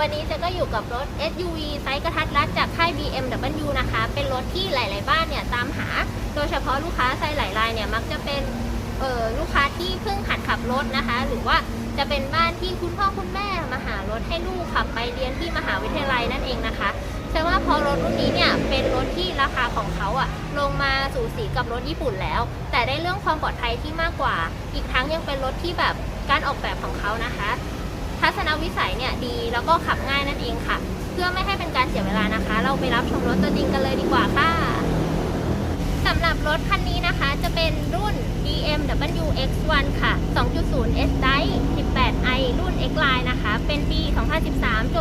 วันนี้เจะก็อยู่กับรถ SUV ไซส์กระทัดรัดจากค่าย BMW นะคะ เป็นรถที่หลาย ๆ บ้านเนี่ยตามหา โดยเฉพาะลูกค้าไซส์หลายรายเนี่ยมักจะเป็นเออลูกค้าที่เพิ่งหัดขับรถนะคะ หรือว่าจะเป็นบ้านที่คุณพ่อคุณแม่มาหารถให้ลูกขับไปเรียนที่มหาวิทยาลัยนั่นเองนะคะใช่ว่าพอรถรุ่นนี้เนี่ยเป็นรถที่ราคาของเขาอะลงมาสู่สีกับรถญี่ปุ่นแล้ว แต่ได้เรื่องความปลอดภัยที่มากกว่า อีกทั้งยังเป็นรถที่แบบการออกแบบของเขานะคะ ทัศนวิสัยเนี่ยดีแล้วก็ขับง่ายนั่นเองค่ะ เพื่อไม่ให้เป็นการเสียเวลานะคะ เราไปรับชมรถตัวจริงกันเลยดีกว่าค่ะสำหรับรถคันนี้นะคะ จะเป็นรุ่น BMW X1 ค่ะ 2.0 S Drive 18i รุ่น X Line นะคะ เป็นปี 2013โจ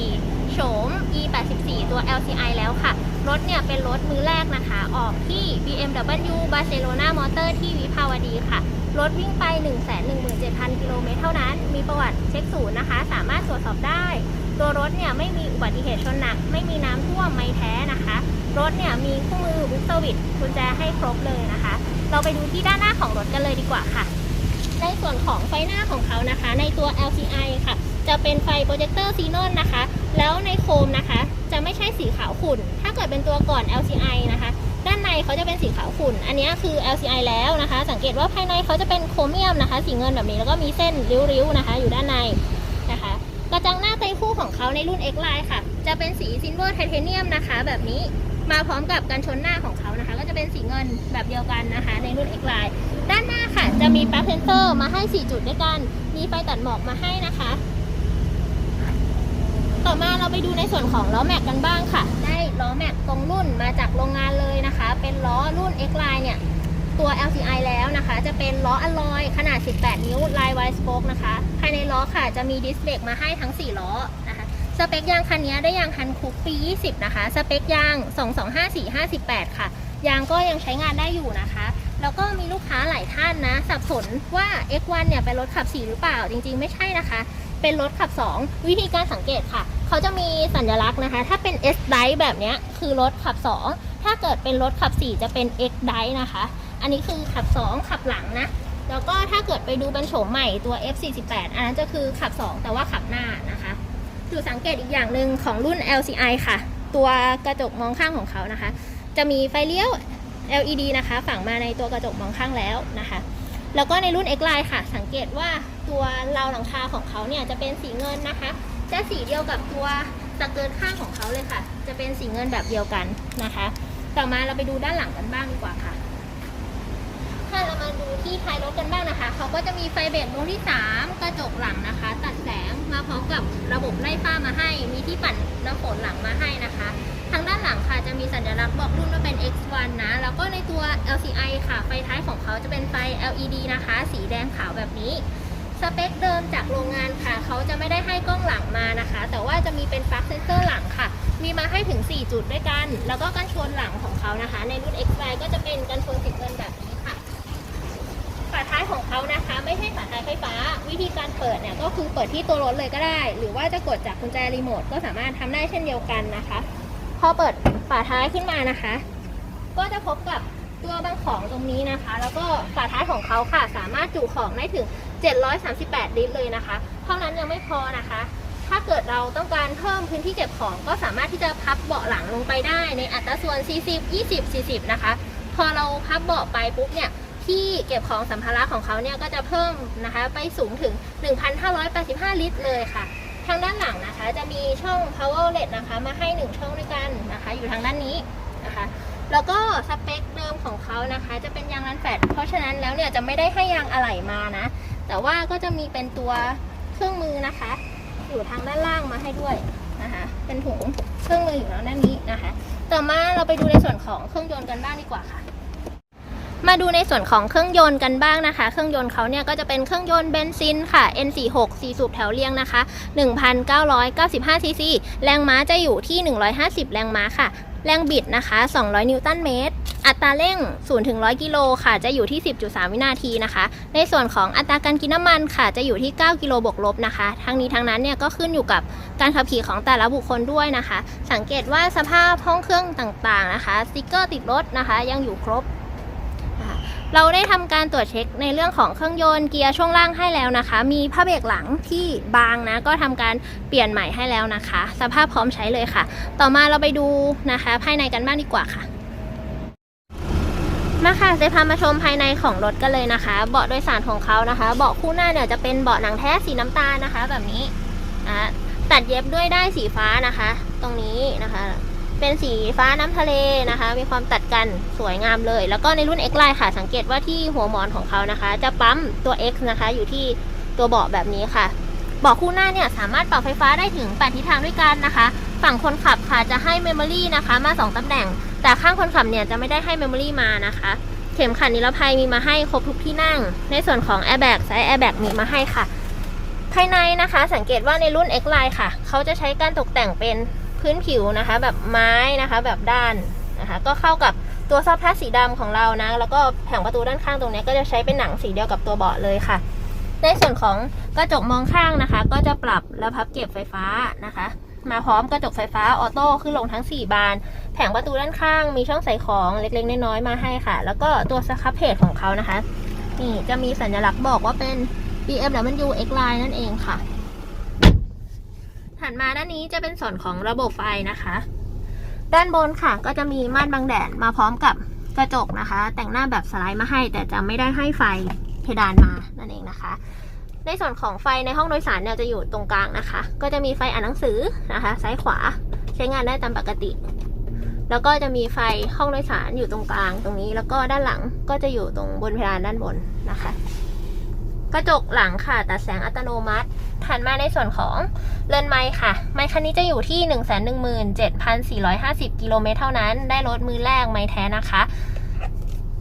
14 โฉม E84 ตัว LCI แล้วค่ะ รถเนี่ยเป็นรถมือแรกนะคะ ออกที่ BMW Barcelona Motor ที่วิภาวดีค่ะ รถวิ่งไป 117,000 กิโลเมตรเท่านั้น มีประวัติเช็คศูนย์นะคะ สามารถตรวจสอบได้ ตัวรถเนี่ยไม่มีอุบัติเหตุชนหนัก ไม่มีน้ำท่วมไม่แท้นะคะ รถเนี่ยมีคู่มือบุ๊กเซอร์วิสกุญแจให้ครบเลยนะคะ เราไปดูที่ด้านหน้าของรถกันเลยดีกว่าค่ะ ในส่วนของไฟหน้าของเขานะคะ ในตัว LCI ค่ะ จะเป็นไฟโปรเจคเตอร์ซีโนนนะคะ แล้วในโคมนะคะ จะไม่ใช่สีขาวขุ่น ถ้าเกิดเป็นตัวก่อน LCI นะคะ ด้านในเขาจะเป็นสีขาวขุ่น อันนี้คือ LCI แล้วนะคะ สังเกตว่าภายในเขาจะเป็นโครเมียมนะคะ สีเงินแบบนี้แล้วก็มีเส้นริ้วๆนะคะ อยู่ด้านในนะคะ กระจังหน้าไตคู่ของเขาในรุ่น X Line ค่ะ จะเป็นสีซิลเวอร์ไทเทเนียมนะคะ แบบนี้มาพร้อมกับกันชนหน้าของเขานะคะ ก็จะเป็นสีเงินแบบเดียวกันนะคะ ในรุ่น X Line ด้านหน้าค่ะ จะมีปลั๊กเซนเซอร์มาให้ 4 จุดด้วยกัน มีไฟตัดหมอกมาให้นะคะ ต่อมาเราไปดูในส่วนของล้อแม็กกันบ้างค่ะ ได้ล้อแม็กตรงรุ่นมาจากโรงงานเลยนะคะ เป็นล้อรุ่น X Line เนี่ยตัว LCI แล้วนะคะ จะเป็นล้ออลลอยขนาด 18 นิ้วลายไวสโปกนะคะ ภายในล้อค่ะจะมีดิสเบรกมาให้ทั้ง 4 ล้อนะคะ สเปคยางคันนี้ได้ยางคันคุกปี 20 นะคะ สเปคยาง 225-458 ค่ะ ยางก็ยังใช้งานได้อยู่นะคะ แล้วก็มีลูกค้าหลายท่านนะ สับสนว่า X1 เนี่ยเป็นรถขับ4หรือเปล่า จริงๆ ไม่ใช่นะคะ เป็นรถขับ 2 วิธีการสังเกตค่ะ เขาจะมีสัญลักษณ์นะคะ ถ้าเป็น S Drive แบบนี้คือรถขับ 2 ถ้าเกิดเป็นรถขับ 4 จะเป็น X Drive นะคะ อันนี้คือขับ 2 ขับหลังนะ แล้วก็ถ้าเกิดไปดูเป็นโฉมใหม่ตัว F48 อันนั้นจะคือขับ 2 แต่ว่าขับหน้านะคะจุดสังเกตอีกอย่างหนึ่งของรุ่น LCI ค่ะ ตัวกระจกมองข้างของเขานะคะ จะมีไฟเลี้ยว LED นะคะ ฝังมาในตัวกระจกมองข้างแล้วนะคะ แล้วก็ในรุ่น X Line ค่ะ สังเกตว่าตัวราวหลังคาของเขาเนี่ยจะเป็นสีเงินนะคะ จะสีเดียวกับตัวสเกิร์ตข้างของเขาเลยค่ะ จะเป็นสีเงินแบบเดียวกันนะคะ ต่อมาเราไปดูด้านหลังกันบ้างดีกว่าค่ะถ้าเรามาดูที่ท้ายรถกันบ้างนะคะ เขาก็จะมีไฟเบรกดวงที่ 3 กระจกหลังนะคะ ตัดแสงมาพร้อมกับระบบไล่ฟ้ามาให้ มีที่ปั่นน้ำฝนหลังมาให้นะคะ ทางด้านหลัง ลักษณ์บอกรุ่นว่าเป็น X1 นะ แล้วก็ในตัว LCI ค่ะ ไฟท้ายของเขาจะเป็นไฟ LED นะคะ สีแดงขาวแบบนี้ สเปคเดิมจากโรงงานค่ะ เขาจะไม่ได้ให้กล้องหลังมานะคะ แต่ว่าจะมีเป็นปลั๊กเซนเซอร์หลังค่ะ มีมาให้ถึง 4 จุดด้วยกัน แล้วก็กันชนหลังของเขานะคะ ในรุ่น X1 ก็จะเป็นกันชนสีเงินแบบนี้ค่ะ ฝาท้ายของเขานะคะ ไม่ใช่ฝาท้ายไฟฟ้า วิธีการเปิดเนี่ยก็คือเปิดที่ตัวรถเลยก็ได้ หรือว่าจะกดจากกุญแจรีโมทก็สามารถทำได้เช่นเดียวกันนะคะ พอเปิดฝาท้ายขึ้นมานะคะ ก็จะพบกับตัวบางของตรงนี้นะคะ แล้วก็ฝาท้ายของเขาค่ะสามารถจุของได้ถึง 738 ลิตรเลยนะคะ เท่านั้นยังไม่พอนะคะ ถ้าเกิดเราต้องการเพิ่มพื้นที่เก็บของก็สามารถที่จะพับเบาะหลังลงไปได้ในอัตราส่วน 40 20 40 นะคะ พอเราพับเบาะไปปุ๊บเนี่ยที่เก็บของสัมภาระของเขาเนี่ยก็จะเพิ่มนะคะไปสูงถึง 1,585 ลิตรเลยค่ะ ทางด้านหลังนะคะ จะมีช่อง power outlet นะคะ มาให้ 1 ช่องด้วยกันนะคะ อยู่ทางด้านนี้นะคะ แล้วก็สเปคเดิมของเขานะคะ จะเป็นยางรันแฟตเพราะฉะนั้นแล้วเนี่ยจะไม่ได้ให้ยางอะไหล่มานะ แต่ว่าก็จะมีเป็นตัวเครื่องมือนะคะ อยู่ทางด้านล่างมาให้ด้วยนะคะ เป็นถุงเครื่องมืออยู่ทางด้านนี้นะคะ ต่อมาเราไปดูในส่วนของเครื่องยนต์กันบ้างดีกว่าค่ะ มาดูในส่วนของเครื่องยนต์กันบ้างนะคะ เครื่องยนต์เขาเนี่ยก็จะเป็นเครื่องยนต์เบนซินค่ะ N46 4สูบแถวเรียงนะคะ 1,995ซีซี แรงม้าจะอยู่ที่ 150 แรงม้าค่ะ แรงบิดนะคะ 200 นิวตันเมตร อัตราเร่ง 0 ถึง 100 กิโลค่ะ จะอยู่ที่ 10.3 วินาทีนะคะ ในส่วนของอัตราการกินน้ำมันค่ะ จะอยู่ที่ 9 กิโลบวกลบนะคะ ทั้งนี้ทั้งนั้นเนี่ยก็ขึ้นอยู่กับการขับขี่ของแต่ละบุคคลด้วยนะคะ สังเกตว่าสภาพห้องเครื่องต่างๆนะคะ สติกเกอร์ติดรถนะคะ ยังอยู่ครบ เราได้ทำการตรวจเช็คในเรื่องของเครื่องยนต์เกียร์ช่วงล่างให้แล้วนะคะ มีผ้าเบรกหลังที่บางนะ ก็ทำการเปลี่ยนใหม่ให้แล้วนะคะ สภาพพร้อมใช้เลยค่ะ ต่อมาเราไปดูนะคะ ภายในกันบ้างดีกว่าค่ะมาค่ะจะพามาชมภายในของรถกันเลยนะคะ เบาะโดยสารของเขานะคะ เบาะคู่หน้าเนี่ยจะเป็นเบาะหนังแท้สีน้ำตาลนะคะ แบบนี้อะตัดเย็บด้วยได้ายสีฟ้านะคะ ตรงนี้นะคะ เป็นสีฟ้าน้ำทะเลนะคะ มีความตัดกันสวยงามเลย แล้วก็ในรุ่น X Line ค่ะ สังเกตว่าที่หัวหมอนของเขานะคะ จะปั๊มตัว X นะคะ อยู่ที่ตัวเบาะแบบนี้ค่ะเบาะคู่หน้าเนี่ยสามารถปรับไฟฟ้าได้ถึง 8 ทิศทางด้วยกันนะคะ ฝั่งคนขับค่ะจะให้เมมโมรี่นะคะ มา 2 ตำแหน่ง แต่ข้างคนขับเนี่ยจะไม่ได้ให้เมมโมรี่มานะคะ เข็มขัดนิรภัยมีมาให้ครบทุกที่นั่ง ในส่วนของ Airbag ไซส์ Airbag มีมาให้ค่ะ ภายในนะคะ สังเกตว่าในรุ่น X Line ค่ะ เขาจะใช้การตกแต่งเป็น พื้นผิวนะคะ แบบไม้นะคะ แบบด้านนะคะ ก็เข้ากับตัวซอฟต์พลาสีดำของเรานะ แล้วก็แผงประตูด้านข้างตรงนี้ก็จะใช้เป็นหนังสีเดียวกับตัวเบาะเลยค่ะ ในส่วนของกระจกมองข้างนะคะ ก็จะปรับและพับเก็บไฟฟ้านะคะ มาพร้อมกระจกไฟฟ้าออโต้ขึ้นลงทั้ง 4 บาน แผงประตูด้านข้างมีช่องใส่ของเล็กๆน้อยๆมาให้ค่ะ แล้วก็ตัวสครับเพจของเขานะคะนี่จะมีสัญลักษณ์บอกว่าเป็น BMW X Line นั่นเองค่ะ ถัดมาด้านนี้จะเป็นส่วนของระบบไฟนะคะ ด้านบนค่ะก็จะมีม่านบังแดดมาพร้อมกับกระจกนะคะ แต่งหน้าแบบสไลด์มาให้ แต่จะไม่ได้ให้ไฟเพดานมานั่นเองนะคะ ในส่วนของไฟในห้องโดยสารเนี่ยจะอยู่ตรงกลางนะคะ ก็จะมีไฟอ่านหนังสือนะคะ ซ้ายขวาใช้งานได้ตามปกติ แล้วก็จะมีไฟห้องโดยสารอยู่ตรงกลางตรงนี้ แล้วก็ด้านหลังก็จะอยู่ตรงบนเพดานด้านบนนะคะ กระจกหลังค่ะตัดแสงอัตโนมัติ ถัดมาในส่วนของเรือนไม้ค่ะ ไม้คันนี้จะอยู่ที่ 117,450 กิโลเมตรเท่านั้น ได้รถมือแรกไม้แท้นะคะ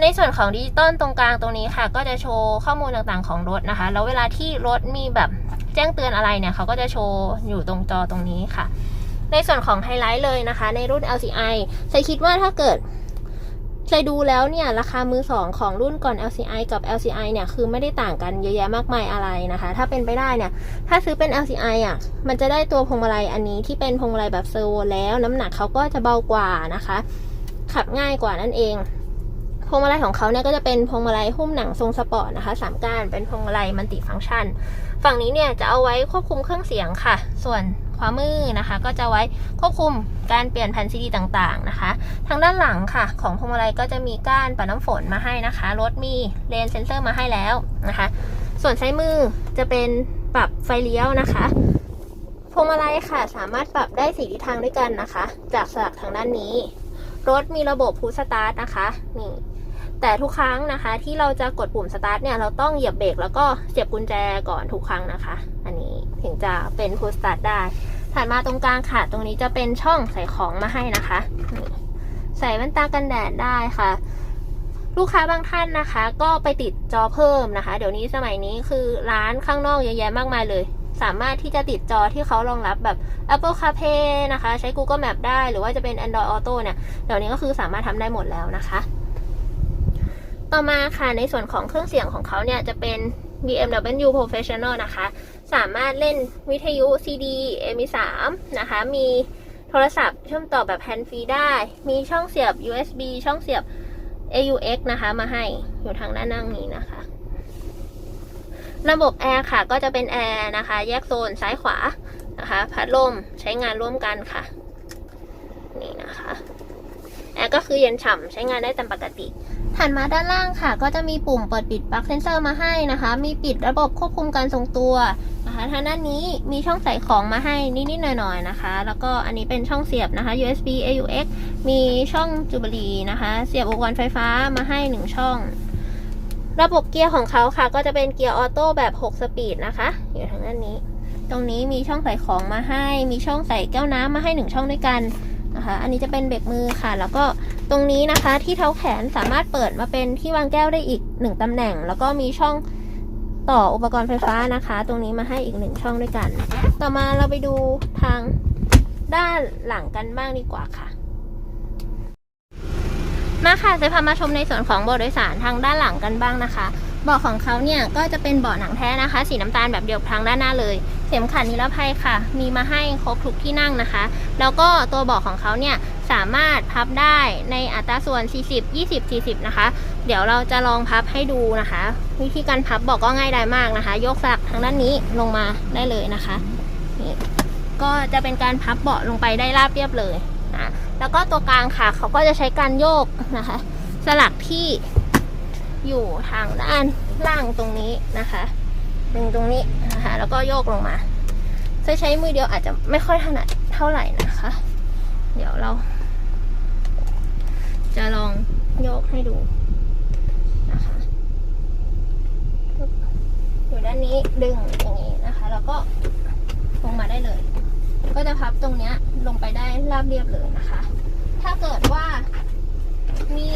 ในส่วนของดิจิตอลตรงกลางตรงนี้ค่ะ ก็จะโชว์ข้อมูลต่างๆของรถนะคะ แล้วเวลาที่รถมีแบบแจ้งเตือนอะไรเนี่ยเขาก็จะโชว์อยู่ตรงจอตรงนี้ค่ะ ในส่วนของไฮไลท์เลยนะคะ ในรุ่น LCI ใช้คิดว่าถ้าเกิด เคยดูแล้วเนี่ยราคามือสองของรุ่นก่อน LCI กับ LCI เนี่ยคือไม่ได้ต่างกันเยอะแยะมากมายอะไรนะคะ ถ้าเป็นไปได้เนี่ยถ้าซื้อเป็น LCI อะมันจะได้ตัวพวงมาลัยอันนี้ที่เป็นพวงมาลัยแบบเซอร์โวแล้วน้ำหนักเขาก็จะเบากว่านะคะ ขับง่ายกว่านั่นเองพวงมาลัยของเขาเนี่ยก็จะเป็นพวงมาลัยหุ้มหนังทรงสปอร์ตนะคะสามก้านเป็นพวงมาลัยมัลติฟังก์ชัน ฝั่งนี้เนี่ยจะเอาไว้ควบคุมเครื่องเสียงค่ะ ส่วนขวามือนะคะ ก็จะไว้ควบคุมการเปลี่ยนแผ่นซีดีต่างๆนะคะ ทางด้านหลังค่ะ ของพวงมาลัยก็จะมีก้านปัดน้ำฝนมาให้นะคะ รถมีเลนเซนเซอร์มาให้แล้วนะคะ ส่วนซ้ายมือจะเป็นปรับไฟเลี้ยวนะคะพวงมาลัยค่ะ สามารถปรับได้สี่ทิศทางด้วยกันนะคะ จากสลักทางด้านนี้ รถมีระบบพุชสตาร์ทนะคะนี่แต่ทุกครั้งนะคะ ที่เราจะกดปุ่มสตาร์ทเนี่ยเราต้องเหยียบเบรกแล้วก็เสียบกุญแจก่อนทุกครั้งนะคะ อันนี้ ถึงจะเป็นพุชสตาร์ทได้ ถัดมาตรงกลางค่ะ ตรงนี้จะเป็นช่องใส่ของมาให้นะคะ ใส่แว่นตากันแดดได้ค่ะ ลูกค้าบางท่านนะคะ ก็ไปติดจอเพิ่มนะคะ เดี๋ยวนี้สมัยนี้คือร้านข้างนอกเยอะแยะมากมายเลย สามารถที่จะติดจอที่เขารองรับแบบ Apple CarPlay นะคะ ใช้ Google Map ได้หรือว่าจะเป็น Android Auto เนี่ยเดี๋ยวนี้ก็คือสามารถทำได้หมดแล้วนะคะ ต่อมาค่ะในส่วนของเครื่องเสียงของเขาเนี่ยจะเป็น BMW Professional นะคะ สามารถเล่นวิทยุ CD MP3 นะคะ มีโทรศัพท์เชื่อมต่อแบบแฮนด์ฟรีได้ มีช่องเสียบ USB ช่องเสียบ AUX นะคะ มาให้อยู่ทางด้านนั่งนี้นะคะ ระบบแอร์ค่ะ ก็จะเป็นแอร์นะคะ แยกโซนซ้ายขวานะคะ พัดลมใช้งานร่วมกันค่ะ นี่นะคะ แอร์ก็คือเย็นฉ่ำใช้งานได้ตามปกติ ถัดมาด้านล่างค่ะ ก็จะมีปุ่มเปิดปิดปลั๊กเซนเซอร์มาให้นะคะ มีปิดระบบควบคุมการทรงตัวนะคะทางด้านนี้มีช่องใส่ของมาให้นิดๆหน่อยๆนะคะ แล้วก็อันนี้เป็นช่องเสียบนะคะ USB AUX มีช่องจูบลีนะคะ เสียบอุปกรณ์ไฟฟ้ามาให้หนึ่งช่อง ระบบเกียร์ของเขาค่ะ ก็จะเป็นเกียร์ออโต้แบบ 6 สปีดนะคะ อยู่ทางด้านนี้ ตรงนี้มีช่องใส่ของมาให้ มีช่องใส่แก้วน้ำมาให้หนึ่งช่องด้วยกันนะคะ อันนี้จะเป็นเบรกมือค่ะ แล้วก็ ตรงนี้นะคะที่เท้าแขนสามารถเปิดมาเป็นที่วางแก้วได้อีกหนึ่งตำแหน่ง แล้วก็มีช่องต่ออุปกรณ์ไฟฟ้านะคะ ตรงนี้มาให้อีกหนึ่งช่องด้วยกัน ต่อมาเราไปดูทางด้านหลังกันบ้างดีกว่าค่ะ มาค่ะจะพามาชมในส่วนของเบาะโดยสารทางด้านหลังกันบ้างนะคะเบาะของเขาเนี่ยก็จะเป็นเบาะหนังแท้นะคะ สีน้ำตาลแบบเดียวทางด้านหน้าเลย เข็มขัดนิรภัยค่ะ มีมาให้ครบทุกที่นั่งนะคะ แล้วก็ตัวเบาะของเขาเนี่ย สามารถพับได้ในอัตราส่วน 40 20 40 นะคะ เดี๋ยวเราจะลองพับให้ดูนะคะ วิธีการพับบอกก็ง่ายดายมากนะคะ ยกสลักทางด้านนี้ลงมาได้เลยนะคะนี่ก็จะเป็นการพับเบาะลงไปได้ราบเรียบเลยนะแล้วก็ตัวกลางค่ะเขาก็จะใช้การโยกนะคะ สลักที่อยู่ทางด้านล่างตรงนี้นะคะดึงตรงนี้นะคะแล้วก็โยกลงมาจะใช้มือเดียวอาจจะไม่ค่อยถนัดเท่าไหร่นะคะ เดี๋ยวเรา จะลองยกให้ดูนะคะอยู่ด้านนี้ดึงอย่างนี้นะคะ แล้วก็ลงมาได้เลย ก็จะพับตรงเนี้ยลงไปได้ราบเรียบเลยนะคะ ถ้าเกิดว่ามี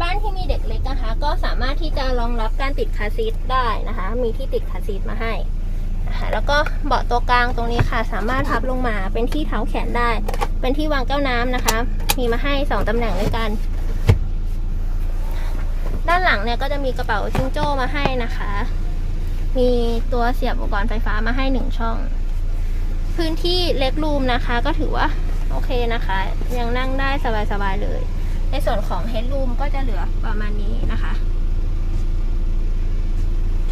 บ้านที่มีเด็กเล็กนะคะ ก็สามารถที่จะรองรับการติดคาซีทได้นะคะ มีที่ติดคาซีทมาให้นะคะแล้วก็เบาะตัวกลางตรงนี้ค่ะ สามารถพับลงมาเป็นที่เท้าแขนได้ เป็นที่วางแก้วน้ำนะคะ มีมาให้สองตำแหน่งด้วยกัน ด้านหลังเนี่ยก็จะมีกระเป๋าจิงโจ้มาให้นะคะ มีตัวเสียบอุปกรณ์ไฟฟ้ามาให้หนึ่งช่อง พื้นที่เล็กรูมนะคะ ก็ถือว่าโอเคนะคะ ยังนั่งได้สบายๆเลย ในส่วนของเฮดรูมก็จะเหลือประมาณนี้นะคะ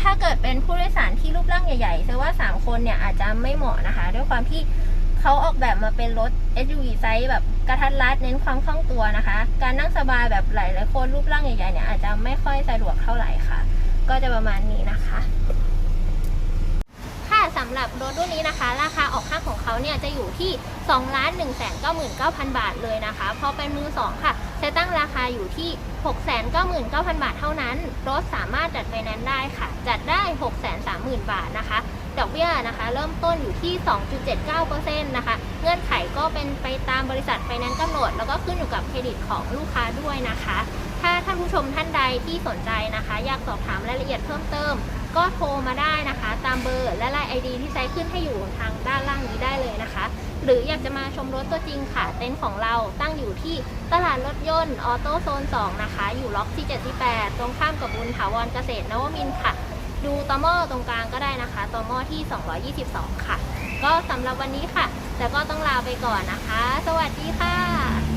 ถ้าเกิดเป็นผู้โดยสารที่รูปร่างใหญ่ๆแสดงว่า 3 คนเนี่ยอาจจะไม่เหมาะนะคะ ด้วยความที่เขาออกแบบมาเป็นรถ SUV ไซส์แบบ กระทัดรัดเน้นความคล่องตัวนะคะ การนั่งสบายแบบหลายๆคนรูปร่างใหญ่ๆเนี่ยอาจจะไม่ค่อยสะดวกเท่าไหร่ค่ะ ก็จะประมาณนี้นะคะค่ะสำหรับรถรุ่นนี้นะคะ ราคาออกข้างของเขาเนี่ยจะอยู่ที่ 2 1 9 9 0 0 0 บาทเลยนะคะพอเป็นมือ 2 ค่ะ จะตั้งราคาอยู่ที่ 6 9 9 0 0 0 บาทเท่านั้น รถสามารถจัดไฟแนนซ์ได้ค่ะ จัดได้ 6 3 0 0 0 0 บาทนะคะ ดอกเบี้ยนะคะ เริ่มต้นอยู่ที่ 2.79%นะคะ เงื่อนไขก็เป็นไปตามบริษัทไฟแนนซ์กำหนด แล้วก็ขึ้นอยู่กับเครดิตของลูกค้าด้วยนะคะ ถ้าท่านผู้ชมท่านใดที่สนใจนะคะ อยากสอบถามรายละเอียดเพิ่มเติม ก็โทรมาได้นะคะ ตามเบอร์และไลน์ไอดีที่ใช้ขึ้นให้อยู่ทางด้านล่างนี้ได้เลยนะคะ หรืออยากจะมาชมรถตัวจริงค่ะ เต็นท์ของเราตั้งอยู่ที่ตลาดรถยนต์ออโต้โซน 2 นะคะ อยู่ล็อกที่ 78 ตรงข้ามกับบุญถาวรเกษตรนวมินค่ะ ดูตอมอตรงกลางก็ได้นะคะตอมอที่ 222 ค่ะ ก็สำหรับวันนี้ค่ะ แต่ก็ต้องลาไปก่อนนะคะ สวัสดีค่ะ